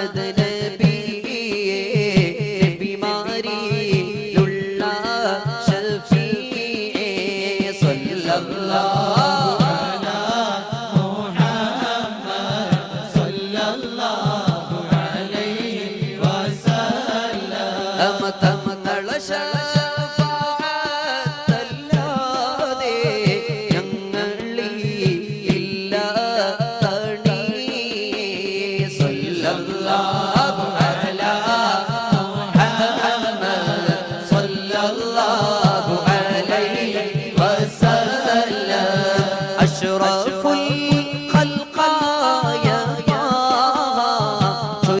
മുഹമ്മദ് നബിയെ ബിമാരിയിലുള്ള ഷഫീയെ സല്ലല്ലാഹു illallah